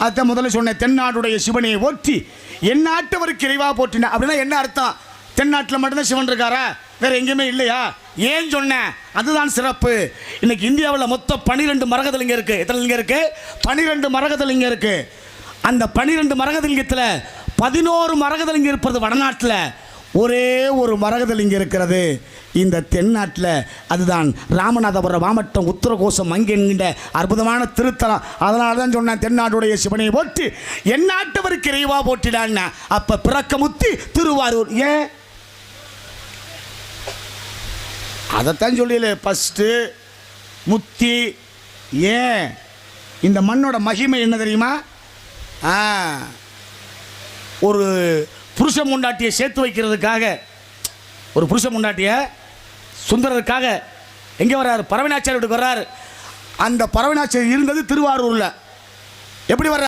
அதான் முதல்ல சொன்ன தென்னாடுடைய சிவனையை ஓற்றி என் நாட்டவருக்கு இறைவா போற்றின. அப்படின்னா என்ன அர்த்தம்? தென்னாட்டில் மட்டும்தான் சிவன் இருக்காரா? வேற எங்கேயுமே இல்லையா? ஏன் சொன்னேன்? அதுதான் சிறப்பு. இன்னைக்கு இந்தியாவில் மொத்தம் பனிரெண்டு மரகதலிங்கம் இருக்கு. எத்தனை லிங்கம் இருக்கு? பனிரெண்டு மரகதலிங்கம் இருக்கு. அந்த பனிரெண்டு மரகதலிங்கத்தில் பதினோரு மரகதலிங்கம் இருப்பது வடநாட்டில். ஒரே ஒரு மரகதலிங்கம் இருக்கிறது. இந்த தென்னாட்டில் அதுதான் ராமநாதபுரம் மாவட்டம் உத்தரகோசம் அங்கே என்கின்ற அற்புதமான திருத்தலம். அதனால தான் சொன்னேன் தென்னாட்டுடைய சிவனை போட்டு என் நாட்டவருக்கு இறைவா போற்றிடான்னு அப்போ பிறக்கமுத்தி திருவாரூர். ஏன் அதைத்தான் சொல்லல ஃபஸ்ட்டு முத்தி ஏன் இந்த மண்ணோட மகிமை என்ன தெரியுமா? ஒரு புருஷ முண்டாட்டியை சேர்த்து வைக்கிறதுக்காக ஒரு புருஷ முண்டாட்டியை சுந்தரருக்காக எங்கே வர்றாரு? பரவனாச்சாரி வீட்டுக்கு வர்றாரு. அந்த பரவனாச்சாரி இருந்தது திருவாரூரில். எப்படி வர்றாரு?